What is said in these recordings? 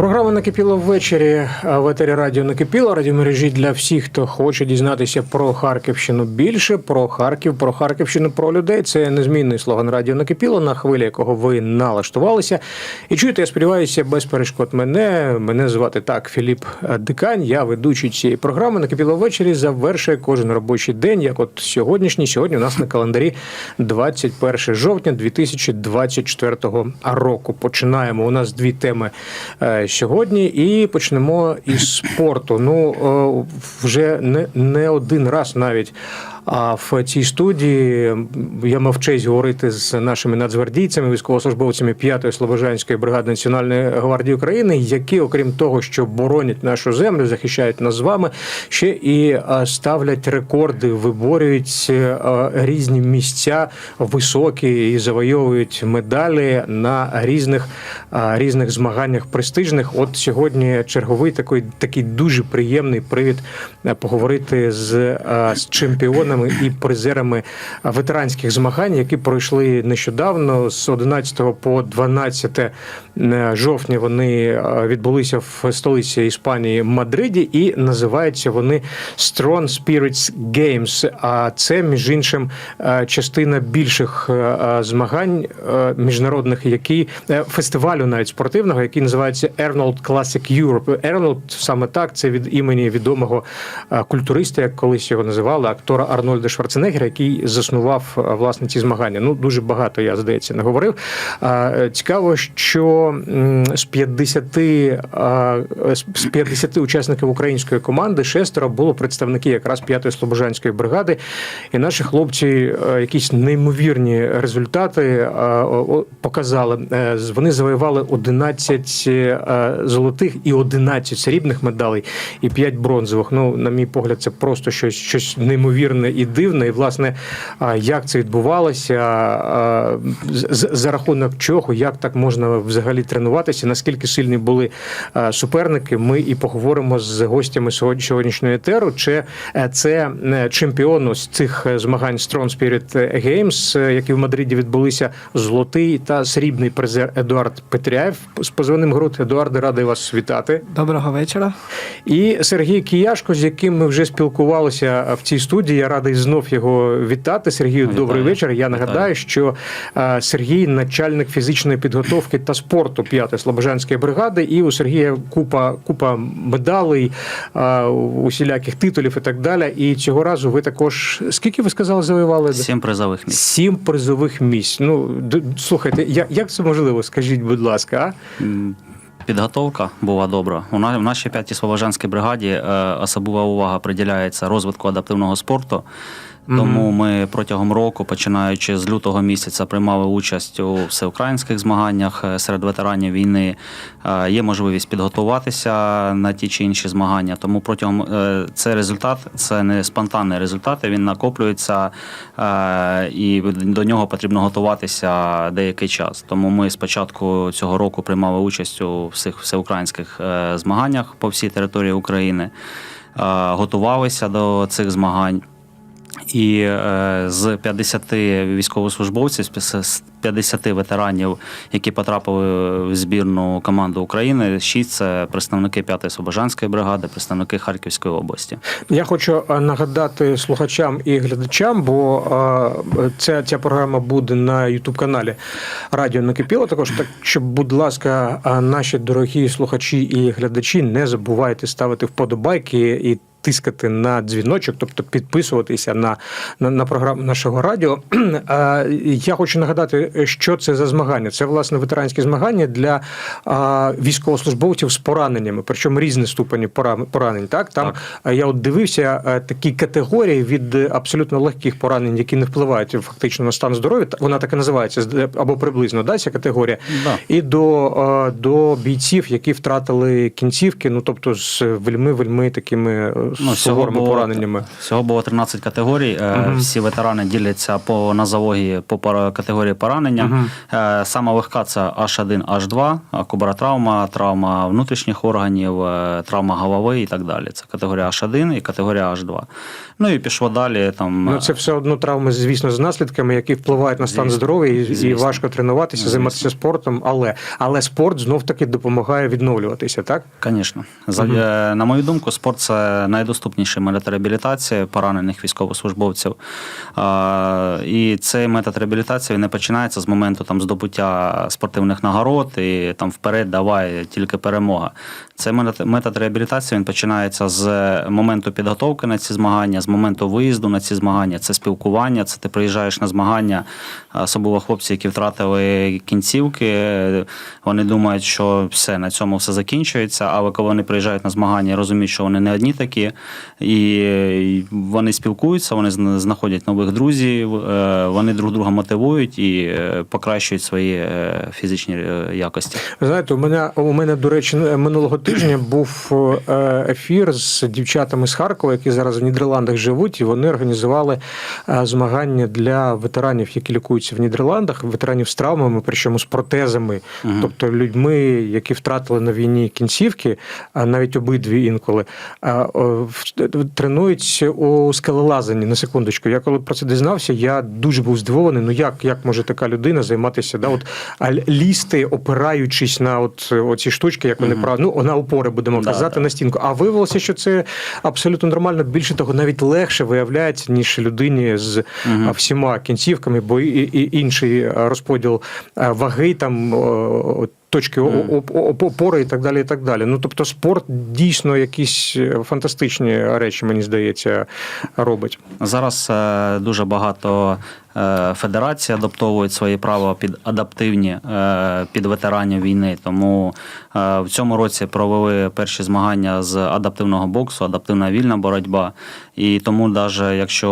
Програма накипіло ввечері в етері радіо накипіло радіомережі для всіх, хто хоче дізнатися про Харківщину більше, про Харків, про Харківщину, про людей. Це незмінний слоган радіо накипіло, на хвилі якого ви налаштувалися. І чуєте, я сподіваюся, без перешкод мене. Мене звати так Філіп Дикань. Я ведучий цієї програми. Накипіло ввечері завершує кожен робочий день. Як от сьогоднішній. Сьогодні у нас на календарі 21 жовтня 2024 року. Починаємо. У нас дві теми е, сьогодні, і почнемо із спорту. Ну е, вже не, не один раз навіть. А в цій студії я мав честь говорити з нашими нацгвардійцями, військовослужбовцями 5-ї Слобожанської бригади Національної гвардії України, які, окрім того, що боронять нашу землю, захищають нас з вами, ще і ставлять рекорди, виборюють різні місця високі і завойовують медалі на різних різних змаганнях престижних. От сьогодні черговий такий такий дуже приємний привід поговорити з, з чемпіонами і призерами ветеранських змагань, які пройшли нещодавно з 11 по 12 жовтня. Вони е, відбулися в столиці Іспанії Мадриді, і називаються вони Strong Spirits Games. А це між іншим е, частина більших е, змагань міжнародних, які фестивалю навіть спортивного, який називається Arnold Classic Europe. Arnold саме так це від імені відомого культуриста, як колись його називали, актора Арнольда Шварценеггера, який заснував власне ці змагання. Ну дуже багато я здається не говорив. Цікаво, що з 50 з 50 учасників української команди шестеро було представники якраз п'ятої слобожанської бригади, і наші хлопці якісь неймовірні результати показали. Е, Вони завоювали 11 золотих і 11 срібних медалей, і 5 бронзових. Ну, на мій погляд, це просто щось щось неймовірне і дивне. І власне, як це відбувалося, за рахунок чого, як так можна взагалі тренуватися, наскільки сильні були суперники, ми і поговоримо з гостями сьогоднішнього етеру. Чи е, це е, чемпіон з цих змагань Strong Spirit Games, е, які в Мадриді відбулися золотий та срібний призер Едуард Петряєв з позивним груд. Едуард, радий вас вітати. Доброго вечора. І Сергій Кияшко, з яким ми вже спілкувалися в цій студії. Я радий знов його вітати. Сергію, Вітаю. добрий вечір. Я нагадаю, Вітаю. що е, Сергій начальник фізичної підготовки та спорту 5-ї Слобожанської бригади, і у Сергія купа купа медалей, усіляких титулів і так далі. І цього разу ви також скільки ви сказали, завоювали? Сім призових місць. Сім призових місць. Ну слухайте, я- як це можливо? Скажіть, будь ласка, а? Підготовка була добра. У на- в нашій п'ятій Слобожанській бригаді е, особлива увага приділяється розвитку адаптивного спорту. Тому ми протягом року, починаючи з лютого місяця, приймали участь у всеукраїнських змаганнях е, серед ветеранів війни. Е, Є можливість підготуватися на ті чи інші змагання. Тому протягом е, це результат, це не спонтанний результат. Він накоплюється і до нього потрібно готуватися деякий час. Тому ми спочатку цього року приймали участь у всіх всеукраїнських змаганнях по всій території України, готувалися до цих змагань. І е, з 50 військовослужбовців, з- з 50 ветеранів, які потрапили в збірну команду України, 6 – це представники 5-ї Слобожанської бригади, представники Харківської області. Я хочу е, нагадати слухачам і глядачам, бо е, ця, ця програма буде на Ютуб каналі Радіо Накипіло. Також так, щоб, будь ласка, наші дорогі слухачі і глядачі, не забувайте ставити вподобайки і. Тискати на дзвіночок, тобто підписуватися на, на, на програму нашого радіо. Я хочу нагадати, що це за змагання. Це власне ветеранські змагання для військовослужбовців з пораненнями, причому різні ступені пора- поранень. Так там Так. Я от дивився такі категорії від абсолютно легких поранень, які не впливають фактично на стан здоров'я. Вона так і називається або приблизно да, ця категорія. Да. І до, до бійців, які втратили кінцівки, ну тобто з вельми вельми такими е, Ну, суворими пораненнями. Всього було 13 категорій. Мгм. Всі ветерани діляться по нозології по категорії поранення. Е, Сама легка це H1, H2, а кубаротравма, травма внутрішніх органів, е, травма голови і так далі. Це категорія H1 і категорія H2. Ну і пішло далі. Там, Ну, це все одно травми, звісно, з наслідками, які впливають на стан Звісно. здоров'я, і, і важко тренуватися, Звісно. займатися спортом. Але, але спорт знов таки допомагає відновлюватися, так? Звісно. Е, На мою думку, спорт це найдоступніший метод реабілітації поранених військовослужбовців. І цей метод реабілітації не починається з моменту там, здобуття спортивних нагород і там вперед давай тільки перемога. Цей метод, реабілітації він починається з моменту підготовки на ці змагання, з моменту виїзду на ці змагання. Це спілкування, це ти приїжджаєш на змагання, особливо хлопці, які втратили кінцівки. Вони думають, що все на цьому все закінчується. Але коли вони приїжджають на змагання, розуміють, що вони не одні такі, і вони спілкуються, вони знаходять нових друзів, е, вони друг друга мотивують і е, покращують свої е, фізичні якості. Знаєте, у мене у мене, до речі, минулого тижня був е, ефір з дівчатами з Харкова, які зараз в Нідерландах живуть, і вони організували е, змагання для ветеранів, які лікуються в Нідерландах, ветеранів з травмами, причому з протезами, Мгм. тобто людьми, які втратили на війні кінцівки, а навіть обидві інколи, в- тренуються у скелелазанні. На секундочку. Я коли про це дізнався, я дуже був здивований. Ну як, як може така людина займатися? Да, от, лізти, опираючись на от, оці штучки, як вони Мгм. прав... ну, на опори будемо Да, казати да. на стінку. А виявилося, що це абсолютно нормально. Більше того, навіть легше виявляється, ніж людині з угу. всіма кінцівками, бо і, і інший розподіл ваги там. о, Точки опори і так далі. і так далі. Ну тобто, спорт дійсно якісь е, фантастичні речі, мені здається, робить. Зараз е, дуже багато е, федерацій адаптовують свої правила під адаптивні під ветеранів війни. Тому в цьому році провели перші змагання з адаптивного боксу, адаптивна вільна боротьба. І тому, навіть якщо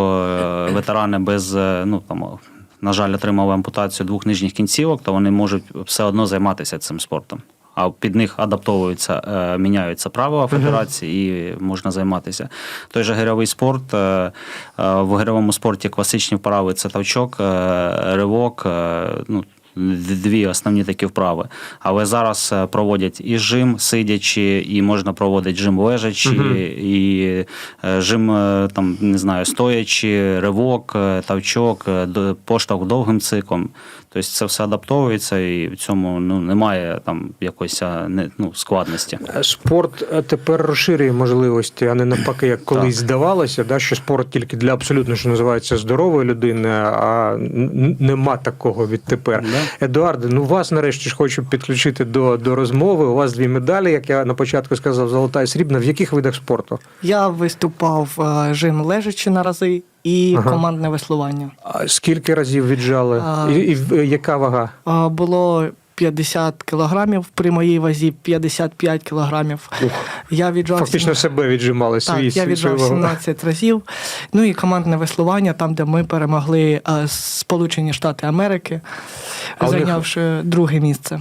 ветерани без ну там. На жаль, отримали ампутацію двох нижніх кінцівок, то вони можуть все одно займатися цим спортом. А під них адаптовуються, е, міняються правила федерації і можна займатися. Той же гирьовий спорт. е, е, В гирьовому спорті класичні вправи це тавчок, ривок. Ну, Дві основні такі вправи. Але зараз е, проводять і жим сидячи, і можна проводити жим лежачи, Мгм. і е, жим е, там, не знаю, стоячи, ривок, тавчок, поштовх довгим циклом. Тобто це все адаптовується, і в цьому ну, немає там якоїсь не, ну, складності. Спорт е, тепер розширює можливості, а не навпаки, як колись здавалося, да, що спорт тільки для абсолютно, що називається, здорової людини, а нема такого відтепер. Да. Едуарде, ну вас нарешті ж хочу підключити до, до розмови. У вас дві медалі, як я на початку сказав, золота і срібна. В яких видах спорту? Я виступав е, жим лежачи на рази і Ага. командне веслування. А Скільки разів віджали? А, І, і яка вага? Е, Було 50 кілограмів, при моїй вазі 55 кілограмів. Ух, Я віджав Фактично себе віджимали так, свій я віджав свою 17 разів. Ну і командне веслування, там, де ми перемогли е, Сполучені Штати Америки, А зайнявши друге місце.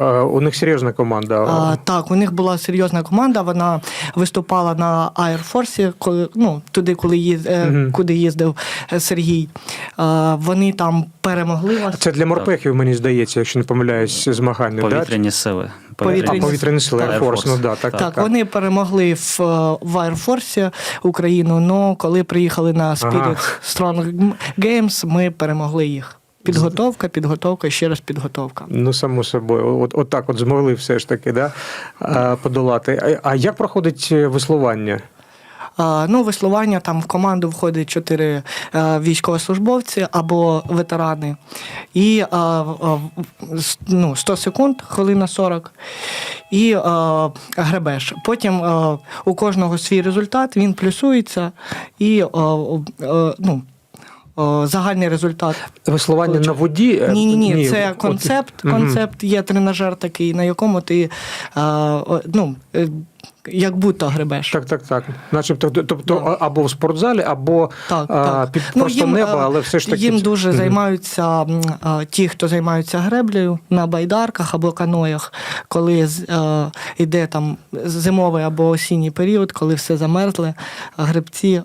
Е, У них серйозна команда. А, так, у них була серйозна команда. Вона виступала на Air Force, коли ну туди, коли їз, е, Мгм. куди їздив е, Сергій. А, вони там перемогли вас. Це для морпехів, мені здається, якщо не помиляюсь, змагання. Да? Повітряні сили. А, Повітряні повітряні сили, Так, Air Force, ну да, так, Так, Так, вони перемогли в, е, в Air Force Україну. але коли приїхали на Spirit Ага. Strong Games, ми перемогли їх. Підготовка, підготовка, ще раз підготовка. Ну, само собою, от, от так от змогли все ж таки да, подолати. А, як проходить е, веслування? Ну, веслування там в команду входить чотири е, військовослужбовці або ветерани. І ну, 100 секунд, хвилина 40, і гребеш. Потім у кожного свій результат, він плюсується, і а, ну, а, загальний результат. Веслування на воді? е, Ні, ні, ні, це от- концепт. Концепт є тренажер такий, на якому ти а, о, ну, е, як будто гребеш. Так, так, так. Начебто, тобто а- або в спортзалі, або Так, а, так. під Ну, просто їм, небо, е, але все ж таки. Їм дуже Мгм. займаються м, е, ті, хто займаються греблею на байдарках або каноях, коли е, йде там зимовий або осінній період, коли все замерзле, гребці.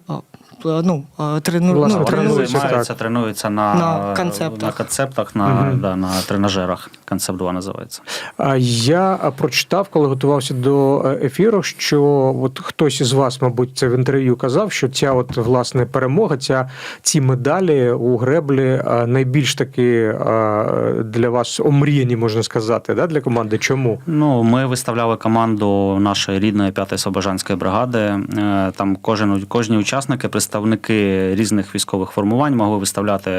Е, ну, е, трену, Власне, ну, тренуються, тренуються. Займаються, так. тренуються на, На концептах. на концептах, на, да, на тренажерах. Концепт 2 називається. А я а, прочитав, коли готувався до е, ефіру, що от хтось із вас, мабуть, це в інтерв'ю казав, що ця от власне перемога, ця ці медалі у греблі найбільш таки для вас омріяні, можна сказати, да, для команди. Чому? Ну, ми виставляли команду нашої рідної 5-ї Слобожанської бригади. Е, Там кожен, кожні учасники, представники різних військових формувань могли виставляти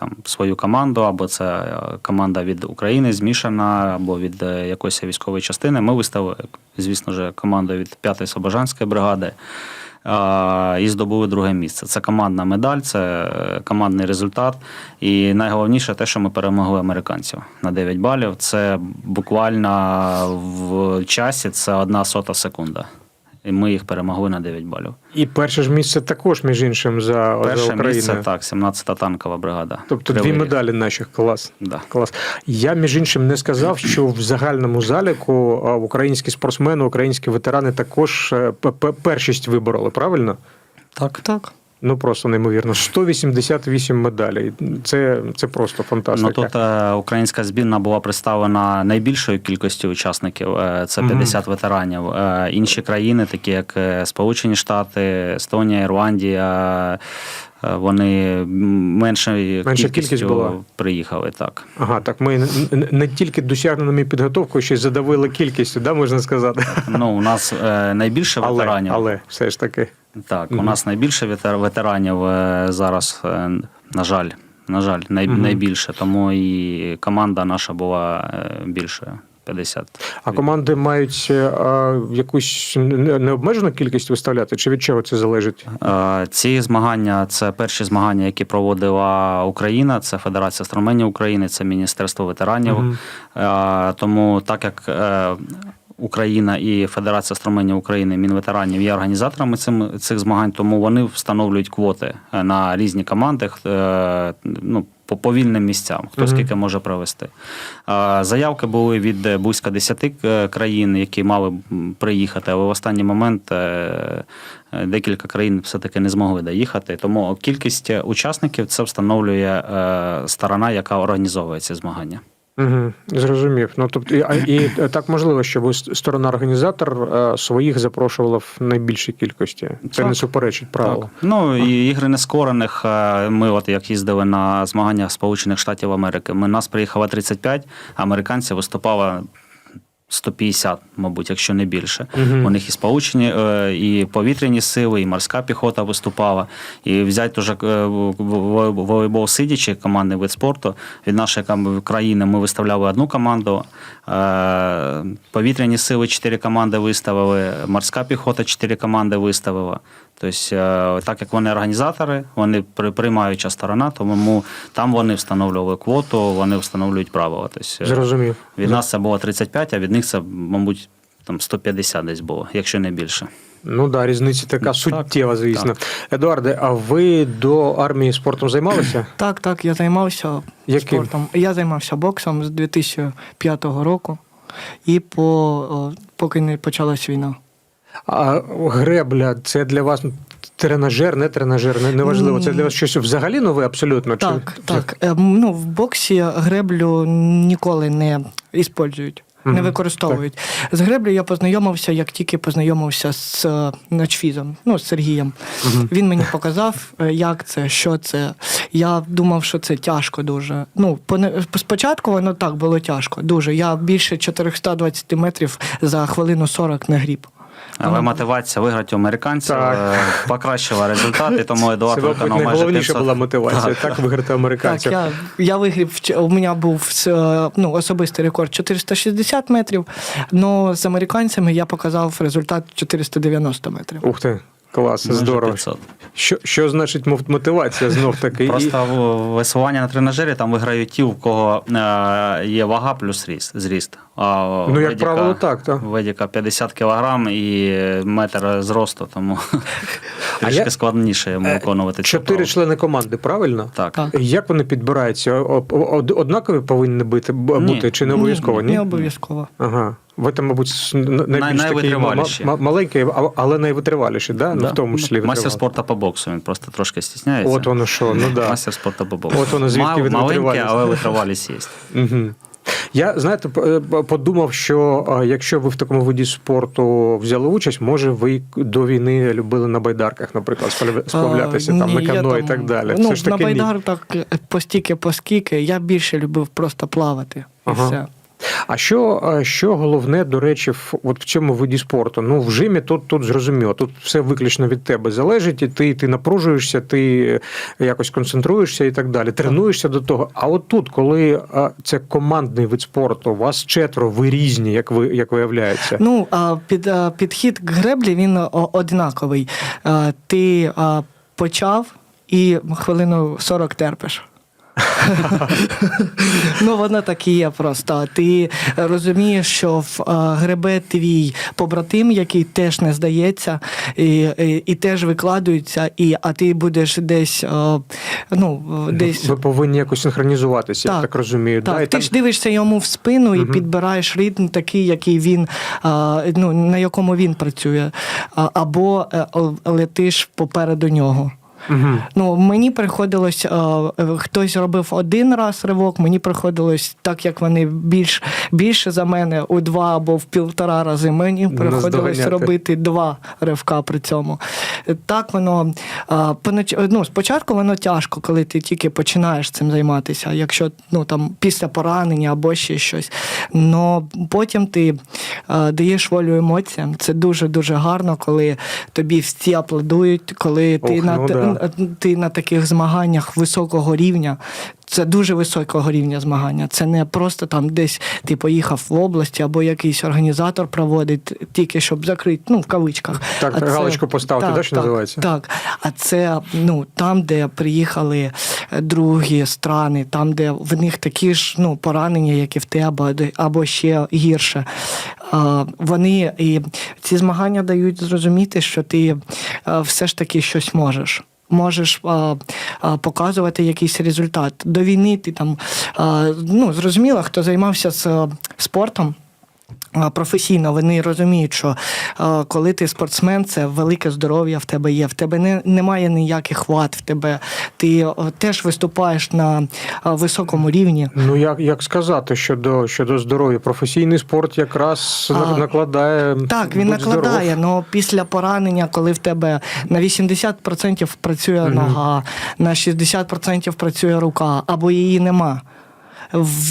там свою команду, або це е, команда від України змішана, або від е, якоїсь військової частини. Ми виставили, звісно ж, команду від 5-ї Слобожанської бригади. І здобули друге місце. Це командна медаль, це е, командний результат. І найголовніше те, що ми перемогли американців на 9 балів. Це буквально в часі це одна сота секунда. І ми їх перемогли на 9 балів. І перше ж місце також, між іншим, за, за Перше Україну. місце так, 17-та танкова бригада. Тобто дві Кривий Ріг. медалі наших клас. Да. Клас. Я між іншим не сказав, що в загальному заліку українські спортсмени, українські ветерани також е, першість вибороли, правильно? Так. Так. Ну просто неймовірно. 188 медалей. Це, це просто Ну тут е, українська збірна була представлена найбільшою кількістю учасників. е, Це 50 ветеранів. Е, інші країни, такі як е, Сполучені Штати, Естонія, Ірландія. е, Вони меншою Менша кількістю кількість була. приїхали так. Ага, так ми не тільки досягненими підготовкою, ще й задавили кількістю, да, можна сказати. Ну у нас е, найбільше Але, ветеранів. але все ж таки. Так, у нас найбільше ветер- ветеранів е, зараз, е, на жаль, на жаль, най, найбільше, тому і команда наша була е, більшою. 50. А команди мають е, а, якусь не- необмежену кількість виставляти, чи від чого це залежить? Е, Ці змагання це перші змагання, які проводила Україна, це Федерація астрономії України, це Міністерство ветеранів. Е, Тому так як е, Україна і Федерація астрономії України, Мінветеранів є організаторами цим, цих змагань, тому вони встановлюють квоти е, на різні команди. е, Ну, по повільним місцям, хто скільки може провести. Заявки були від е, близько 10 е, країн, які мали приїхати, але в останній момент декілька країн все-таки не змогли доїхати. Тому кількість учасників це встановлює сторона, яка організовує ці змагання. Угу, зрозумів. Ну тобто, і, і так можливо, щоб с- сторона-організатор е, своїх запрошувала в найбільшій кількості. Це Так. не суперечить правилам. Ну і ігри нескорених. Ми, от як їздили на змаганнях Сполучених Штатів Америки, ми нас приїхало 35, а американці виступало 150, мабуть, якщо не більше. Мгм. У них і сполучені, е, і повітряні сили, і морська піхота виступала. І взяти уже е, волейбол сидячи, командний вид спорту. Від нашої країни ми виставляли одну команду. е, Повітряні сили 4 команди виставили, морська піхота 4 команди виставила. Тобто, е, так як вони організатори, вони при- приймаюча сторона, тому там вони встановлювали квоту, вони встановлюють правила. Тобто, е, Зрозумів. від нас це було 35, а від них це, мабуть, там 150 десь було, якщо не більше. Ну да, різниця така Так, суттєва, звісно. Едуарде, а ви до армії спортом займалися? Так, так, я займався Яким? спортом. Я займався боксом з 2005 року і по, поки не почалась війна. А гребля це для вас тренажер, не тренажер, не- неважливо. Це для вас щось взагалі нове абсолютно? Чи- Так, так. Е, Ну, в боксі греблю ніколи не іспользують. Не використовують. З греблю я познайомився, як тільки познайомився з е, начфізом, ну, з Сергієм. Він мені показав, е, як це, що це. Я думав, що це тяжко дуже. Ну, спочатку воно так було тяжко, дуже. Я більше 420 метрів за хвилину 40 не гріб. Але мотивація виграти у американців Так. е, покращила результати, тому Едуард на виконав майже найголовніша 500. була мотивація, так, виграти Так, американців. я, я вигрів, у мене був е, ну, особистий рекорд 460 метрів, але з американцями я показав результат 490 метрів. Ух ти, клас, Майже здорово. 500. Що, що значить мотивація знов таки? Просто в- веслування на тренажері там виграють ті, у кого е, є вага плюс ріст, зріст. А Ну, як правило, так, так. Ведіка 50 кілограм і метр зросту, тому А трішки я- складніше йому Е, виконувати Чотири члени команди, правильно? Так. Так. Як вони підбираються? Однакові повинні бути, Ні. бути чи не обов'язково? Ні? Не обов'язково. Ага. Ви там, мабуть, найбільш такий найвитриваліші. ма- маленький, але найвитриваліші, да? Ну, в тому числі Мастер спорту по боксу, він просто трошки стісняється. От воно що, ну да. Мастер спорту по боксу. От воно звідки Мал- від Маленький, але витривалість є. Угу. Я знаєте, е, подумав, що е, якщо ви в такому виді спорту взяли участь, може ви до війни любили на байдарках, наприклад, сплав- сплавлятися А, там ні, на кано і так далі. Ну, Це ж на таки ні. байдарках постільки, поскільки, я більше любив просто плавати. І Ага. все. А що, що головне, до речі, в, от в цьому виді спорту? Ну, в жимі тут, тут зрозуміло, тут все виключно від тебе залежить, і ти, ти напружуєшся, ти якось концентруєшся і так далі. Тренуєшся до того. А от тут, коли це командний вид спорту, вас четверо, ви різні, як ви як виявляється. Ну, під, підхід к греблі він однаковий. Ти почав і хвилину 40 терпиш. Ну, воно так і є просто. Ти розумієш, що в гребе твій побратим, який теж не здається, і, і, і теж викладується, і, а ти будеш десь, ну, десь Ви повинні якось синхронізуватися, я так розумію. Так, да? І ти там- ж дивишся йому в спину і Мгм. підбираєш ритм такий, який він, ну, на якому він працює, або е, летиш попереду нього. Мгм. Ну, мені приходилось, е, хтось робив один раз ривок, мені приходилось, так як вони більш, більше за мене у два або в півтора рази, мені приходилось робити два ривка при цьому. Так воно е, понач- ну, спочатку воно тяжко, коли ти тільки починаєш цим займатися, якщо ну, там, після поранення або ще щось. Но потім ти е, даєш волю емоціям. Це дуже-дуже гарно, коли тобі всі аплодують, коли ти, Ох, на, ну те- да. ти на таких змаганнях високого рівня. Це дуже високого рівня змагання. Це не просто там десь ти поїхав в області або якийсь організатор проводить тільки щоб закрити, ну в кавичках. Так, А це- галочку поставити, да, що називається? Так. А це ну там, де приїхали е, другі страни, там, де в них такі ж ну, поранення, як і в тебе, або ще гірше. А, Вони і ці змагання дають зрозуміти, що ти е, все ж таки щось можеш. Можеш а, а, показувати якийсь результат. До війни ти там а, ну, зрозуміло, хто займався з е, спортом. Професійно вони розуміють, що коли ти спортсмен, це велике здоров'я в тебе є. В тебе не, немає ніяких вад, в тебе ти теж виступаєш на високому рівні. Ну, як, як сказати щодо, щодо здоров'я? Професійний спорт якраз А, накладає. Так, він накладає, але після поранення, коли в тебе на 80% працює Мгм. нога, на 60% працює рука, або її нема.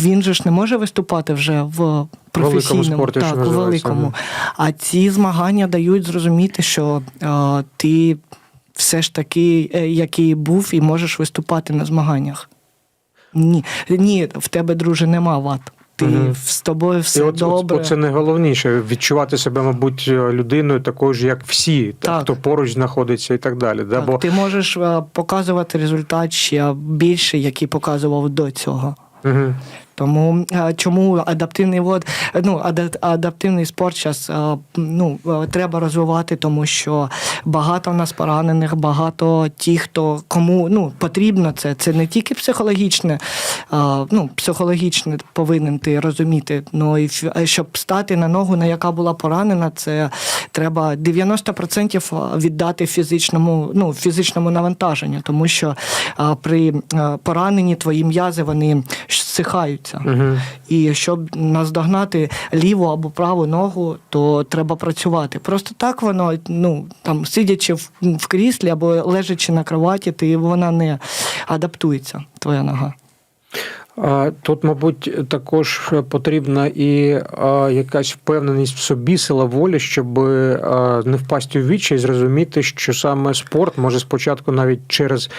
Він же ж не може виступати вже в професійному спорті, так, називається, великому. А ці змагання дають зрозуміти, що е, ти все ж таки, е, який був, і можеш виступати на змаганнях. Ні, ні, в тебе, друже, нема вад. Ти Мгм. з тобою І все от, добре. от, це найголовніше відчувати себе, мабуть, людиною такою ж, як всі, Так. хто поруч знаходиться і так далі. Да? Так, Бо Ти можеш е, показувати результат ще більше, який показував до цього. Угу. Тому е, чому адаптивний вод, ну, адаптивний спорт зараз ну, е, треба розвивати, тому що багато в нас поранених, багато ті, хто кому ну, потрібно це. Це не тільки психологічне, е, ну, психологічне повинен ти розуміти. Ну і е, щоб стати на ногу, на яка була поранена, це треба 90% віддати фізичному, ну, фізичному навантаженню, тому що е, при е, пораненні твої м'язи вони Угу. І щоб наздогнати ліву або праву ногу, то треба працювати. Просто так воно, ну там сидячи в, в кріслі або лежачи на кроваті, ти вона не адаптується, твоя нога. Тут, мабуть, також потрібна і якась впевненість в собі, сила волі, щоб не впасти у вічі і зрозуміти, що саме спорт може спочатку навіть через,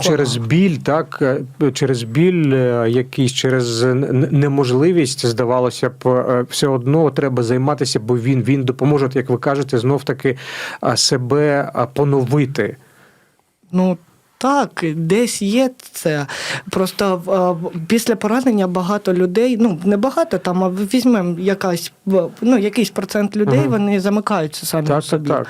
через біль, так, е, через біль е, якийсь, через неможливість, здавалося б, е, все одно треба займатися, бо він, він допоможе, як ви кажете, знов таки себе поновити. Ну так, десь є це. Просто е, після поранення багато людей, ну не багато там, а візьмемо якась ну, якийсь процент людей, Мгм. вони замикаються самі Так, собі. так, так.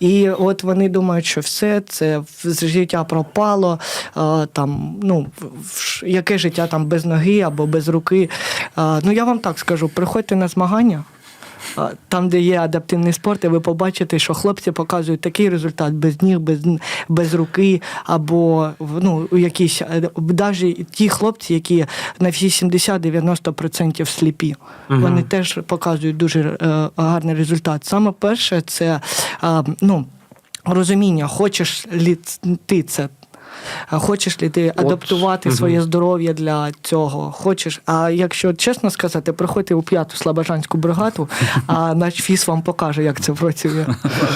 І от вони думають, що все це життя пропало. е, Там, ну, яке життя там без ноги або без руки. Е, Ну я вам так скажу: приходьте на змагання. Там, де є адаптивний спорт, і ви побачите, що хлопці показують такий результат без ніг, без, без руки, або ну, якісь навіть ті хлопці, які на всі 70-90% сліпі, вони теж показують дуже е, гарний результат. Саме перше, це е, ну, розуміння, хочеш ти це. Хочеш ли ти адаптувати своє здоров'я для цього? Хочеш. А якщо чесно сказати, приходьте у п'яту слабожанську бригаду, а наш фіс вам покаже, як це працює.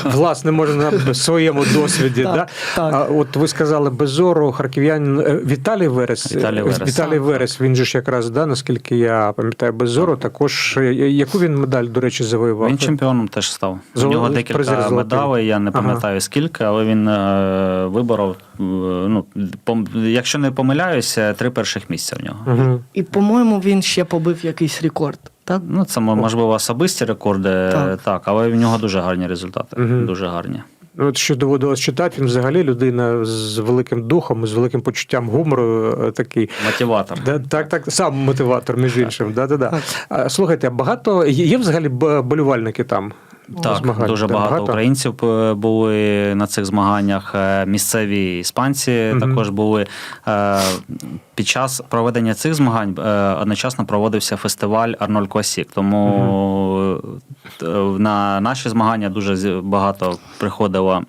Власне, можна на своєму досвіді. Так, да? так. А, от ви сказали без зору, харків'янин е, Віталій Верес. Віталій Е, Верес. Віталій Так, Верес, він же ж якраз, да, наскільки я пам'ятаю, без зору. Також е, яку він медаль, до речі, завоював? Він чемпіоном теж став. У нього декілька медалей, я не Ага. пам'ятаю скільки, але він е, виборов, е, ну, пом- якщо не помиляюся, три перших місця в нього. Угу. І, по-моєму, він ще побив якийсь рекорд. Так? Ну, це можливо особисті рекорди, Так. так, але в нього дуже гарні результати. Мгм. Дуже гарні. От що доводилось читати, він взагалі людина з великим духом, з великим почуттям гумору е, такий. Мотиватор. Да, так, так, сам мотиватор, між іншим. Да, да, да. Слухайте, а багато є взагалі болівальники там? Так, змагань? дуже Да, багато, українців е, були на цих змаганнях. Е, Місцеві іспанці Мгм. також були. Е, Під час проведення цих змагань одночасно проводився фестиваль Арнольд Класік. Тому е, на наші змагання дуже багато приходило.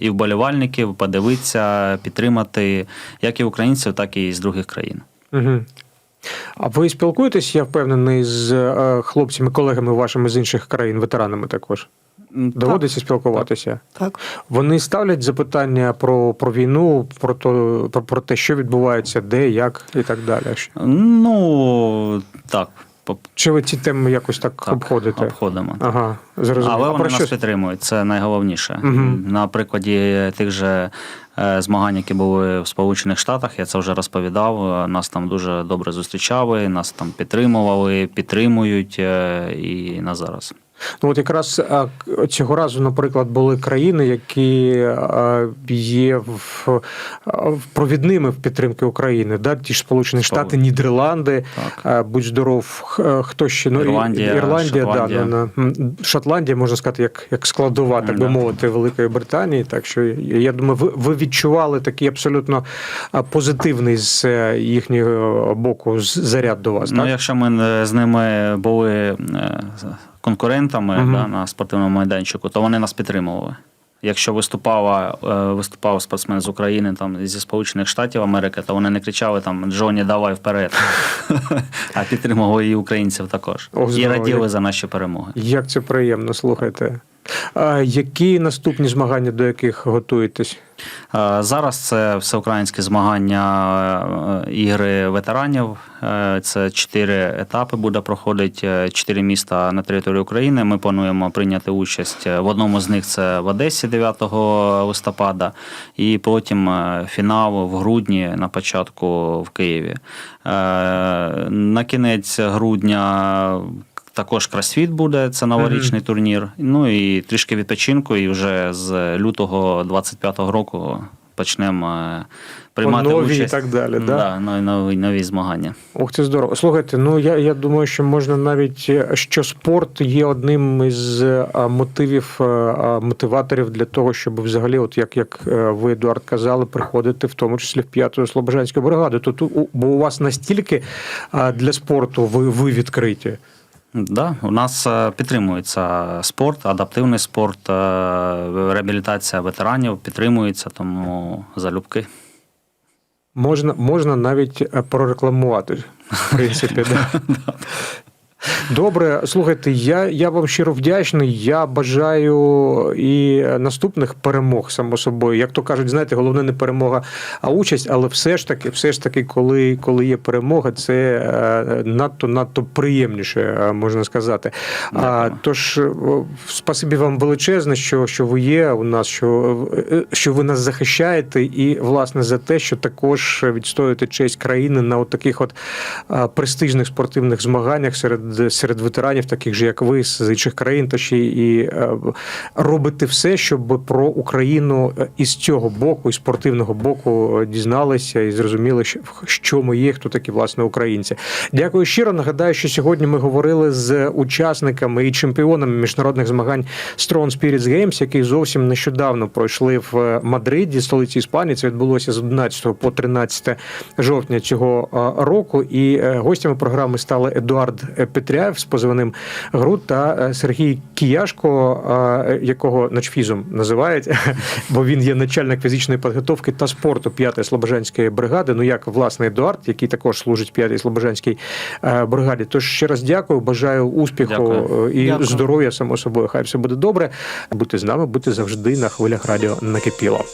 І вболівальників подивитися, підтримати як і українців, так і з других країн. Угу. А ви спілкуєтесь, я впевнений, з е, хлопцями, колегами вашими з інших країн, ветеранами також? Доводиться Доводиться спілкуватися? Так. Вони ставлять запитання про, про війну, про, то, про, про те, що відбувається, де, як і так далі. Ну так, Чи ви ці теми якось так, так обходите? обходимо. Ага, зрозуміло. Але а вони нас що? підтримують, це найголовніше. Угу. На прикладі тих же е, змагань, які були в Сполучених Штатах, я це вже розповідав. е, Нас там дуже добре зустрічали, нас там підтримували, підтримують е, і на зараз. Ну от якраз цього разу, наприклад, були країни, які є в, в провідними в підтримки України. Да? Ті ж Сполучені Штати, Нідерланди, Так. будь здоров, хто ще ну, Ірландія, Ірландія, Шотландія. Да, на, на, Шотландія, можна сказати, як, як складова, так би мовити, Великої Британії. Так що я думаю, ви, ви відчували такий абсолютно позитивний з е, їхнього боку заряд до вас. Ну, так? якщо ми е, з ними були е, конкурентами Мгм. да, на спортивному майданчику, то вони нас підтримували. Якщо виступала, е, виступав спортсмен з України там зі Сполучених Штатів Америки, то вони не кричали там Джоні, давай вперед. а підтримували і українців також. Ох, і раділи за наші перемоги. Як це приємно, слухайте. А які наступні змагання, до яких готуєтесь? Е, Зараз це всеукраїнське змагання е, ігри ветеранів. Е, Це чотири етапи буде проходити, чотири міста на території України. Ми плануємо прийняти участь в одному з них це в Одесі 9 листопада, і потім фінал в грудні на початку в Києві. На кінець грудня. Також кросфіт буде, це новорічний турнір. Ну і трішки відпочинку, і вже з лютого 25-го року почнемо е, приймати нові і так далі, да? Да, нові, нові, нові змагання. Ох, це здорово. Слухайте, ну я, я думаю, що можна навіть е, що спорт є одним із е, мотивів, мотиваторів для того, щоб взагалі, от як, як ви, Едуард, казали, приходити в тому числі в п'яту слобожанську бригаду. То у- бо у вас настільки для спорту ви, ви відкриті. Да, у нас е, підтримується спорт, адаптивний спорт, е, реабілітація ветеранів підтримується, тому залюбки. Можна, можна навіть е, прорекламувати, в принципі. да. Добре, слухайте, я, я вам щиро вдячний. Я бажаю і наступних перемог, само собою. Як то кажуть, знаєте, головне не перемога, а участь, але все ж таки, все ж таки, коли, коли є перемога, це е, надто надто приємніше, е, можна сказати. А, тож, спасибі вам величезне, що, що ви є у нас, що, е, що ви нас захищаєте, і власне за те, що також відстоюєте честь країни на от таких от престижних спортивних змаганнях серед серед ветеранів, таких же як ви з інших країн, та ще і е, робите все, щоб про Україну е, із цього боку, із спортивного боку, е, дізналися і зрозуміли, що- ми є, хто такі власне українці. Дякую щиро. Нагадаю, що сьогодні ми говорили з учасниками і чемпіонами міжнародних змагань Strong Spirits Games, які зовсім нещодавно пройшли в Мадриді, столиці Іспанії. Це відбулося з 11 по 13 жовтня цього року. І гостями програми стали Едуард Петряєв з позивним Груд та е, Сергій Кіяшко, е, якого начфізом називають, бо він є начальник фізичної підготовки та спорту 5-ї Слобожанської бригади. Ну як власне Едуард, який також служить в 5-й Слобожанській е, бригаді. Тож ще раз дякую, бажаю успіху Дякую. і Дякую. здоров'я само собою. Хай все буде добре. Будьте з нами, будьте завжди на хвилях радіо накипіло.